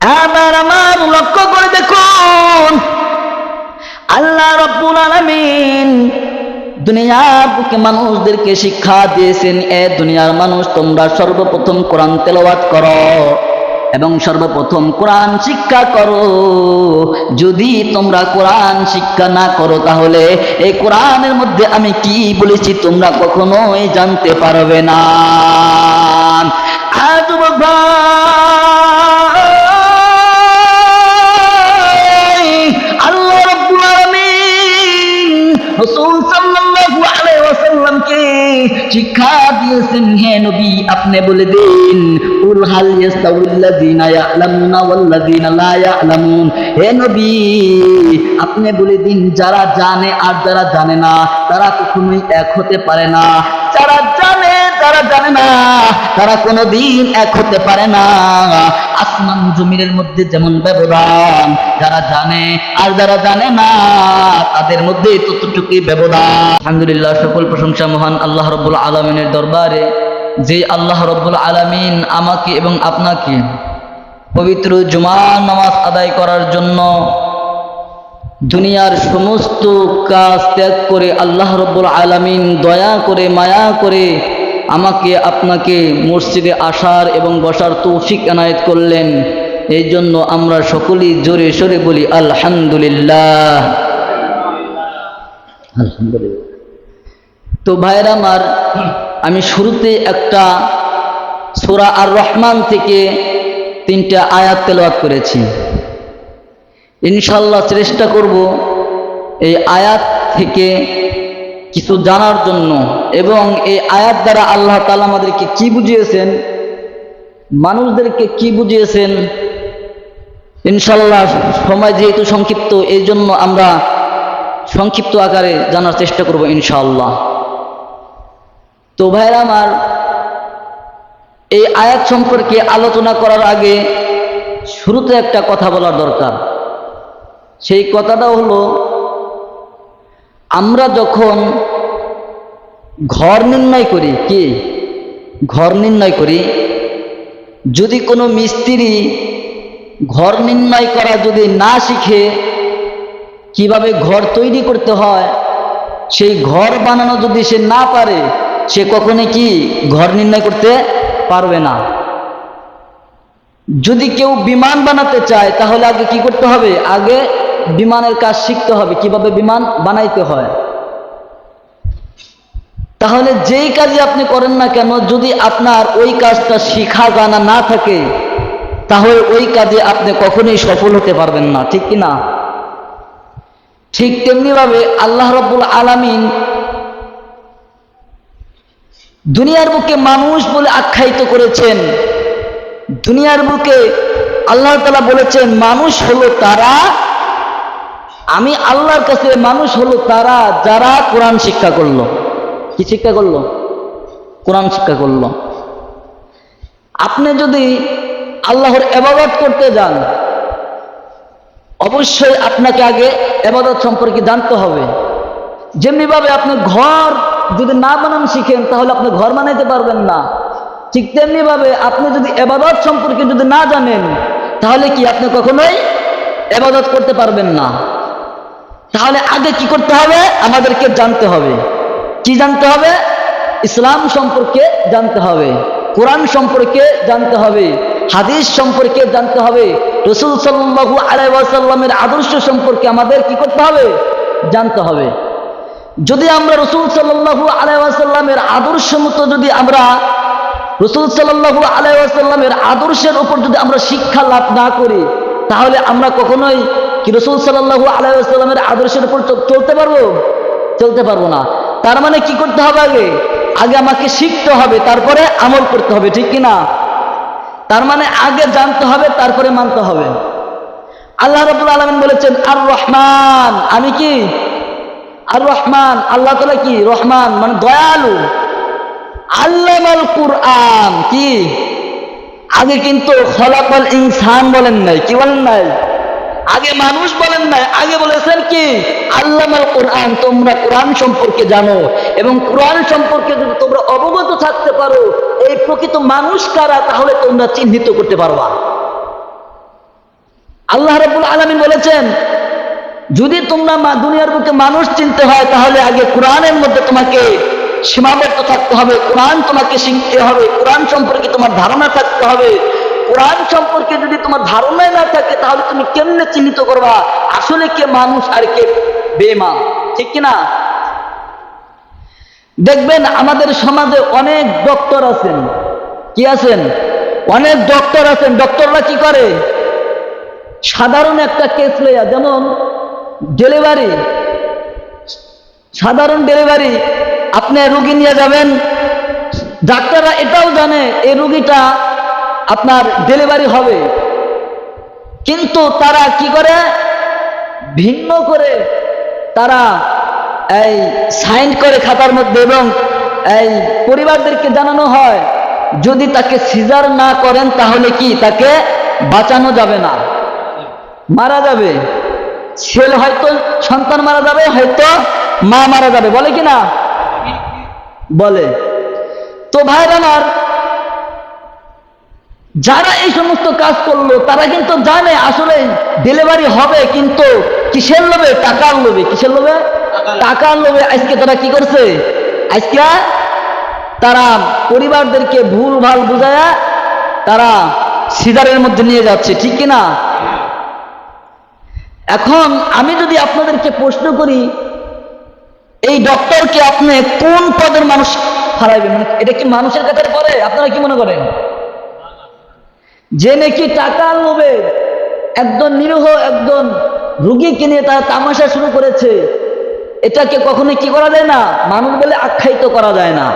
আবার আমার লক্ষ্য করে দেখুন। আল্লাহ রব্বুল আলামিন দুনিয়ার বুকে মানুষদেরকে শিক্ষা দিয়েছেন, এ দুনিয়ার মানুষ, তোমরা সর্বপ্রথম কোরআন তেলাওয়াত করো এবং সর্বপ্রথম কোরআন শিক্ষা করো। যদি তোমরা কোরআন শিক্ষা না করো, তাহলে এই কোরআনের মধ্যে আমি কি বলেছি তোমরা কখনোই জানতে পারবে না। আজ ভাই শিক্ষা দিয়েছেন, হে নবী, আপনি বলে দিন উল হাল ইয়াস্তাউল্লাযিনা ইয়ালামুনা ওয়াল্লাযিনা লা ইয়ালামুন হে নবী, আপনি বলে দিন, যারা জানে আর যারা জানে না, তারা কখনোই এক হতে পারে না, যারা জানে যারা জানে না, তারা কোনোদিন এক হতে পারে না। আসমান জমিনের মধ্যে যেমন ব্যবধান, যারা জানে আর যারা জানে না, তাদের মধ্যে ততটুকুই ব্যবধান। আলহামদুলিল্লাহ, সকল প্রশংসা মহান আল্লাহ রব্বুল আলমিনের দরবারে। যে আল্লাহ রব্বুল আলমিন আমাকে এবং আপনাকে পবিত্র জুমার নামাজ আদায় করার জন্য দুনিয়ার সমস্ত কাজ ত্যাগ করে আল্লাহ রব্বুল আলামিন দয়া করে, মায়া করে আমাকে আপনাকে মসজিদে আসার এবং বসার তৌফিক এনায়েত করলেন। এই জন্য আমরা সকলেই জোরে সোরে বলি, আলহামদুলিল্লাহ। তো ভাইয়ের আমার, আমি শুরুতে একটা সূরা আর রহমান থেকে তিনটা আয়াত তেলাওয়াত করেছি। ইনশাল্লাহ চেষ্টা করব এই আয়াত থেকে কিছু জানার জন্য এবং এই আয়াত দ্বারা আল্লাহ তালা আমাদেরকে কি বুঝিয়েছেন? মানুষদেরকে কি বুঝিয়েছেন? ইনশাল্লাহ সময় যেহেতু সংক্ষিপ্ত এই জন্য আমরা সংক্ষিপ্ত আকারে জানার চেষ্টা করব ইনশাল্লাহ তো ভাইরা আমার, এই আয়াত সম্পর্কে আলোচনা করার আগে শুরুতে একটা কথা বলার দরকার। সেই কথাটা হলো আমরা যখন ঘর নির্ণয় করি, কি? ঘর নির্ণয় করি, যদি কোনো মিস্ত্রি ঘর নির্ণয় করা যদি না শিখে, কীভাবে ঘর তৈরি করতে হয়? সেই ঘর বানানো যদি সে না পারে, সে কখনো কি ঘর নির্ণয় করতে পারবে না? যদি কেউ বিমান বানাতে চায়, তাহলে আগে কি করতে হবে? আগে বিমানের কাজ শিখতে হবে, কীভাবে বিমান বানাইতে হয়। তাহলে যেই কাজই আপনি করেন না কেন, যদি আপনার ওই কাজটা শিখা জানা না থাকে, তাহলে ওই কাজে আপনি কখনোই সফল হতে পারবেন না, ঠিক কি না? ঠিক তেমনিভাবে আল্লাহ রব্বুল আলামিন দুনিয়ার বুকে মানুষ বলে আখ্যায়িত করেছেন। দুনিয়ার বুকে আল্লাহ তালা বলেছেন, মানুষ হলো তারা আমি আল্লাহর কাছে মানুষ হলো তারা যারা কোরআন শিক্ষা করল। কি শিক্ষা করল? কোরআন শিক্ষা করল। আপনি যদি আল্লাহর এবাদত করতে যান, অবশ্যই আপনাকে আগে এবাদত সম্পর্কে জানতে হবে। যেমনিভাবে আপনি ঘর যদি না বানান শিখেন, তাহলে আপনি ঘর বানাইতে পারবেন না। ঠিক তেমনিভাবে আপনি যদি এবাদত সম্পর্কে যদি না জানেন, তাহলে কি আপনি কখনোই এবাদত করতে পারবেন না। তাহলে আগে কি করতে হবে? আমাদেরকে জানতে হবে। কি জানতে হবে? ইসলাম সম্পর্কে জানতে হবে। কোরআন সম্পর্কে জানতে হবে। হাদিস সম্পর্কে জানতে হবে। রসুল সাল্লাহু আলাইসাল্লামের আদর্শ সম্পর্কে আমাদের কি করতে হবে? জানতে হবে। যদি আমরা রসুল সাল্লাহু আলাইসাল্লামের আদর্শ মতো যদি আমরা রসুল সাল্লাহু আলাইসাল্লামের আদর্শের উপর যদি আমরা শিক্ষা লাভ না করি, তাহলে আমরা কখনোই কি রসুল সাল্লাহু আলাইসাল্লামের আদর্শের উপর চলতে পারব? চলতে পারব না। তার মানে কি করতে হবে আগে? আগে আমাকে শিখতে হবে, তারপরে আমল করতে হবে, ঠিক কিনা? তার মানে আগে জানতে হবে, তারপরে মানতে হবে। আল্লাহ রবুল আলমিন বলেছেন আর রহমান আমি কি? আর রহমান আল্লাহ তালা কি? রহমান মানে দয়ালু। আল্লামাল কুরআন, কি? আগে কিন্তু খলাকাল ইনসান বলেন নাই, কি বলেন নাই? আগে মানুষ বলেন না আগে বলেছেন কি? আল্লামাল কোরআন, তোমরা কোরআন সম্পর্কে জানো এবং কোরআন সম্পর্কে যদি তোমরা অবগত থাকতে পারো, এই প্রকৃত মানুষ কারা, তাহলে তোমরা চিহ্নিত করতে পারবা। আল্লাহ রাব্বুল আলামিন বলেছেন, যদি তোমরা দুনিয়ার বুকে মানুষ চিনতে হয়, তাহলে আগে কোরআনের মধ্যে তোমাকে সীমাবদ্ধ থাকতে হবে, কোরআন তোমাকে শিখতে হবে, কোরআন সম্পর্কে তোমার ধারণা থাকতে হবে। কোরআন সম্পর্কে যদি তোমার ধারণাই না থাকে, তাহলে তুমি কেমনে চিহ্নিত করবা? আসলে কে মানুষ আর কে বেমা ঠিক কিনা দেখবেন আমাদের সমাজে অনেক ডক্টর আছেন। কি আছেন? অনেক ডক্টর আছেন। ডক্টররা কি করে? সাধারণ একটা কেস লইয়া, যেমন ডেলিভারি। সাধারণ ডেলিভারি, আপনি রুগী নিয়ে যাবেন। ডাক্তাররা এটাও জানে, এই রুগীটা আপনার ডেলিভারি হবে। কিন্তু তারা কি করে? ভিন্ন করে তারা এই সাইন করে খাতার মধ্যে এবং এই পরিবারদেরকে জানানো হয়, যদি তাকে সিজার না করেন তাহলে কি তাকে বাঁচানো যাবে না। মারা যাবে। ছেলে হয়তো, সন্তান মারা যাবে, হয়তো মা মারা যাবে। বলে কি না? বলে। তো ভাইরা আমার যারা এই সমস্ত কাজ করল তারা কিন্তু জানে আসলে ডেলিভারি হবে কিন্তু কিসের লোভে? টাকার লোভে। কিসের লোভে? টাকার লোভে। আজকে তারা কি করছে? আজকে তারা পরিবারদেরকে ভুল ভালো বুঝায়া তারা সিজারের মধ্যে নিয়ে যাচ্ছে ঠিক কিনা? এখন আমি যদি আপনাদেরকে প্রশ্ন করি এই ডক্টরকে আপনি কোন পদের মানুষ হারাইবেন? মানে এটা কি মানুষের কাছে পড়ে? আপনারা কি মনে করেন? যে নাকি টাকার লোভে একজন নিরীহ একজন রুগীকে নিয়ে তারা তামাশা শুরু করেছে। এটাকে কখনো কি করা যায় না? মানুষ বলে আখ্যায়িত করা যায় না।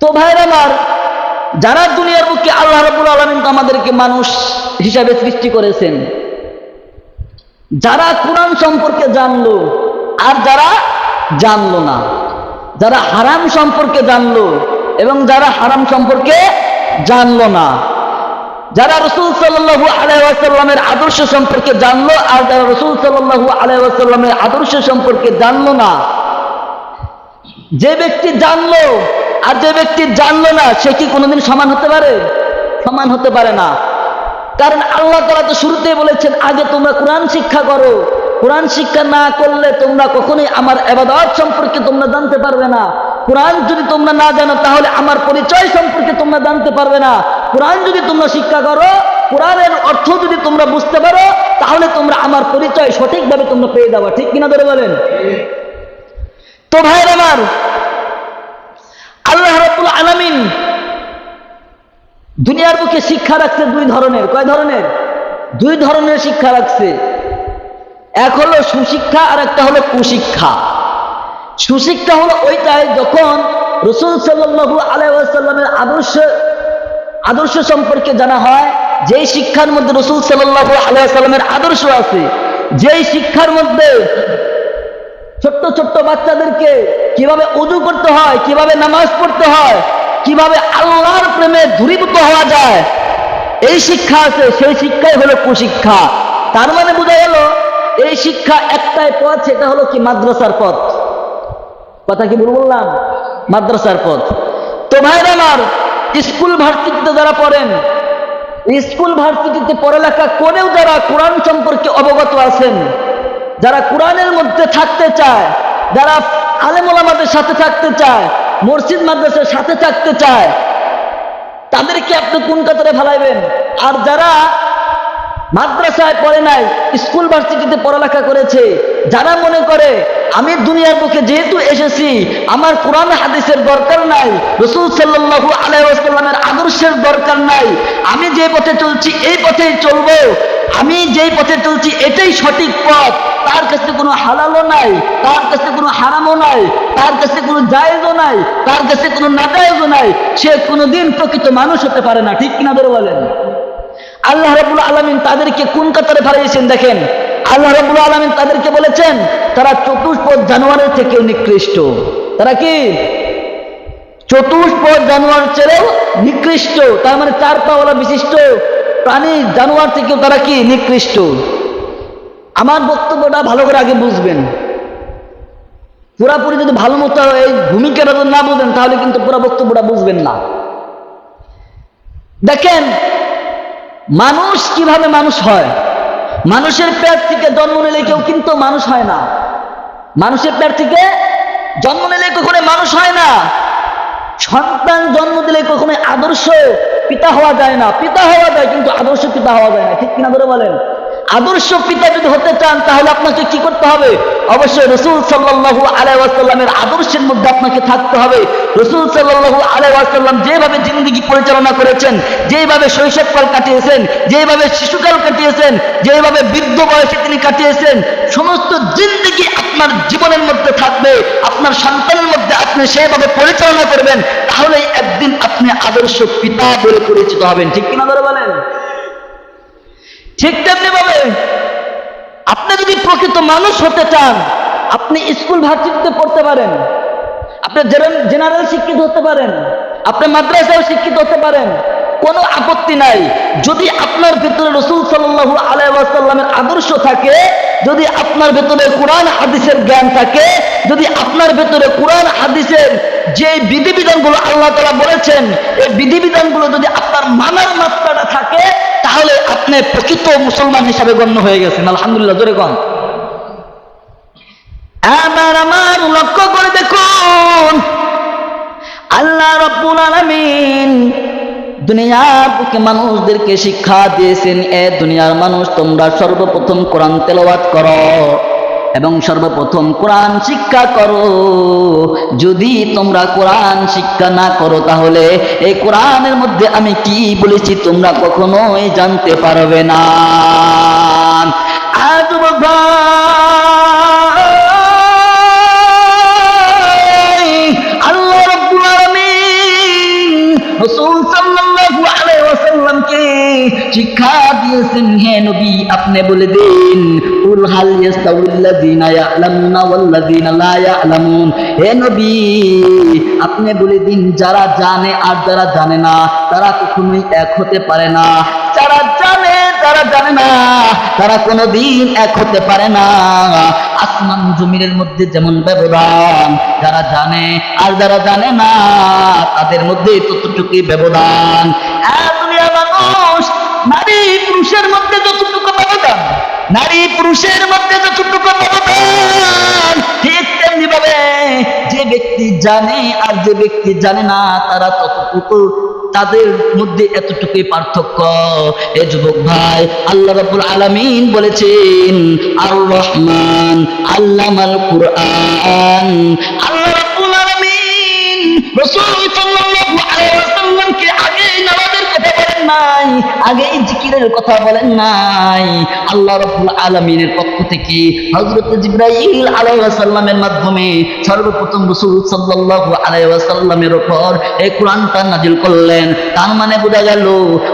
তো ভাইরা আমার, যারা দুনিয়ার বুকে আল্লাহ রাবুল আলমিন তো আমাদেরকে মানুষ হিসাবে সৃষ্টি করেছেন, যারা কোরআন সম্পর্কে জানলো আর যারা জানলো না, যারা হারাম সম্পর্কে জানলো এবং যারা হারাম সম্পর্কে জানলো না। যারা রসুল সাল্লাহু আলাইসাল্লামের আদর্শ সম্পর্কে জানলো আর যারা রসুল সাল্লাহু আলাইসাল্লামের আদর্শ সম্পর্কে জানলো না, যে ব্যক্তি জানলো আর যে ব্যক্তি জানলো না, সে কি কোনোদিন সমান হতে পারে? সমান হতে পারে না। কারণ আল্লাহ তালা তো শুরুতেই বলেছেন, আগে তোমরা কোরআন শিক্ষা করো। কোরআন শিক্ষা না করলে তোমরা কখনোই আমার এবাদত সম্পর্কে তোমরা জানতে পারবে না। কোরআন যদি তোমরা না জানো, তাহলে আমার পরিচয় সম্পর্কে তোমরা জানতে পারবে না। কোরআন যদি তোমরা শিক্ষা করো, কোরআনের অর্থ যদি তোমরা বুঝতে পারো, তাহলে তোমরা আমার পরিচয় সঠিকভাবে তোমরা পেয়ে যাবা। ঠিক কিনা ধরে বলেন? তো ভাইয়ের আমার, আল্লাহ রাব্বুল আলামিন দুনিয়ার বুকে শিক্ষা রাখছে দুই ধরনের। কয় ধরনের? দুই ধরনের শিক্ষা রাখছে। এক হলো সুশিক্ষা আর একটা হলো কুশিক্ষা। সুশিক্ষা হলো ওইটাই যখন রসুল সাল্লু আলাইসাল্লামের আদর্শ আদর্শ সম্পর্কে জানা হয়, যেই শিক্ষার মধ্যে রসুল সাল্লাহু আলাইসাল্লামের আদর্শ আছে, যেই শিক্ষার মধ্যে ছোট্ট ছোট্ট বাচ্চাদেরকে কীভাবে উজু করতে হয়, কীভাবে নামাজ পড়তে হয়, কীভাবে আল্লাহর প্রেমে দূরীভূত হওয়া যায়, এই শিক্ষা আছে, সেই শিক্ষাই হলো কুশিক্ষা। তার মানে বোঝা গেল, এই শিক্ষা একটাই পথ, সেটা হলো কি মাদ্রাসার পথ। কথা কি বললাম? মাদ্রাসার পথ। তো ভাইরা আমার, স্কুল ভার্সিটিতে যারা পড়েন, স্কুল ভার্সিটিতে পড়ালেখা করেও যারা কোরআন সম্পর্কে অবগত আছেন, যারা কোরআনের মধ্যে থাকতে চায়, যারা আলেমুলামাদের সাথে থাকতে চায়, মসজিদ মাদ্রাসার সাথে থাকতে চায়, তাদেরকে আপনি কোন কাতারে ফেলাইবেন? আর যারা মাদ্রাসায় পড়ে নাই, স্কুল ভার্সিটিতে পড়ালেখা করেছে। যারা মনে করে, আমি দুনিয়ার বুকে যেহেতু এসেছি, আমার কোরআন হাদিসের দরকার নাই, রসুল সাল্লাহু আলাইসাল্লামের আদর্শের দরকার নাই, আমি যে পথে চলছি এই পথেই চলবো, আমি যেই পথে চলছি এটাই সঠিক পথ। তার কাছে কোনো হালালও নাই, তার কাছে কোনো হারামও নাই, তার কাছে কোনো জায়েজও নাই, তার কাছে কোনো নাজায়েজও নাই। সে কোনোদিন প্রকৃত মানুষ হতে পারে না, ঠিক কিনা ধরে বলেন? আল্লাহ রাবুল আলমিন তাদেরকে কোন কাতারে ফারিয়েছেন দেখেন? আল্লাহ রাবুল আলমিন তাদেরকে বলেছেন, তারা চতুষ্পদ জানোয়ারের থেকেও নিকৃষ্ট। তারা কি? চতুষ্পদ জানোয়ার চেয়েও নিকৃষ্ট। তার মানে চার পাওয়ালা বিশিষ্ট। প্রাণী জানোয়ার থেকেও তারা কি? নিকৃষ্ট। আমার বক্তব্যটা ভালো করে আগে বুঝবেন। পুরাপুরি যদি ভালো মতো এই ভূমিকাটা যদি না বুঝেন, তাহলে কিন্তু পুরো বক্তব্যটা বুঝবেন না। দেখেন মানুষ কীভাবে মানুষ হয়? মানুষের পেট থেকে জন্ম নিলে কেউ কিন্তু মানুষ হয় না। মানুষের পেট থেকে জন্ম নিলে কখনো মানুষ হয় না। সন্তান জন্ম দিলে কখনো আদর্শ পিতা হওয়া যায় না। পিতা হওয়া যায় কিন্তু আদর্শ পিতা হওয়া যায় না। ঠিক কিনা ধরে বলেন? আদর্শ পিতা যদি হতে চান, তাহলে আপনাকে কি করতে হবে? অবশ্যই রসুল সাল্লাহু আলাইসাল্লামের আদর্শের মধ্যে আপনাকে থাকতে হবে। রসুল সাল্লাহু আলাইসাল্লাম যেভাবে জিন্দগি পরিচালনা করেছেন, যেভাবে শৈশবকাল কাটিয়েছেন, যেভাবে শিশুকাল কাটিয়েছেন, যেভাবে বৃদ্ধ বয়সে তিনি কাটিয়েছেন, সমস্ত জিন্দগি আপনার জীবনের মধ্যে থাকবে। আপনার সন্তানের মধ্যে আপনি সেভাবে পরিচালনা করবেন তাহলে একদিন আপনি আদর্শ পিতা বলে পরিচিত হবেন। ঠিক কিনা ধরে বলেন? ঠিক তেমনি ভাবে আপনি যদি প্রকৃত মানুষ হতে চান, আপনি স্কুল ভার্সিটিতে পড়তে পারেন। আপনি জেনারেল শিক্ষিত হতে পারেন। আপনি মাদ্রাসাও শিক্ষিত হতে পারেন। কোনো আপত্তি নাই। যদি আপনার ভেতরে রসুল সাল্লাহু আলাইসাল্লামের আদর্শ থাকে, যদি আপনার ভেতরে কোরআন হাদিসের জ্ঞান থাকে, যদি আপনার ভেতরে কোরআন হাদিসের যে বিধিবিধানগুলো আল্লাহ তালা বলেছেন, এই বিধিবিধানগুলো যদি আপনার মানার মাত্রাটা থাকে, তাহলে আপনি প্রকৃত মুসলমান হিসাবে গণ্য হয়ে গেছেন। আলহামদুলিল্লাহ, জোরে কন। আমার আমার লক্ষ্য করে দেখুন, আল্লাহ রব্বুল আলামিন দুনিয়ার বুকে মানুষদেরকে শিক্ষা দিয়েছেন, এ দুনিয়ার মানুষ, তোমরা সর্বপ্রথম কোরআন তেলাওয়াত করো এবং সর্বপ্রথম কোরআন শিক্ষা করো। যদি তোমরা কোরআন শিক্ষা না করো, তাহলে এই কোরআনের মধ্যে আমি কি বলেছি তোমরা কখনোই জানতে পারবে না। আজ ভাই! শিক্ষা দিয়েছেন, হে নবী, আপনি বলে দিন, কুল হাল ইয়াস্তাউল্লাযিনা ইয়ালামুনা ওয়াল্লাযিনা লা ইয়ালামুন। হে নবী, আপনি বলে দিন, যারা জানে আর যারা জানে না, তারা কখনোই এক হতে পারে না। যারা জানে তারা জানে না, তারা কোনোদিন এক হতে পারে না। আসমান জমিনের মধ্যে যেমন ব্যবধান, যারা জানে আর যারা জানে না, তাদের মধ্যে ততটুকুই ব্যবধান। আর পুরুষের মধ্যে যতটুকু ব্যবধান নারী পুরুষের মধ্যে যতটুকু ব্যবধান ঠিক তেমনি ভাবে যে ব্যক্তি জানে আর যে ব্যক্তি জানে না, তারা ততটুকু তাদের মধ্যে এতটুকুই পার্থক্য। এ যুবক ভাই, আল্লাহ রাব্বুল আলামিন বলেছেন আর রহমান আল্লামাল কুরআন। আল্লাহ রাব্বুল আলামিন রাসূল সাল্লাল্লাহু আলাইহি নাই, আগে জিকিরের কথা বলেন নাই। আল্লাহ রাব্বুল আলামিনের পক্ষ থেকে হযরত জিবরাইল আলাইহিস সালামের মাধ্যমে সর্বপ্রথম রাসূল সাল্লাল্লাহু আলাইহি ওয়াসাল্লামের উপর এই কোরআনটা নাজিল করলেন। তার মানে বোঝা গেল,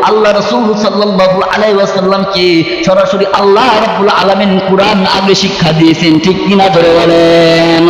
আল্লাহ রাসূল সাল্লাল্লাহু আলাইহি ওয়াসাল্লামকে সরাসরি আল্লাহ রাব্বুল আলামিন কোরআন আগে শিক্ষা দিয়েছেন। ঠিক কিনা ধরে বলেন?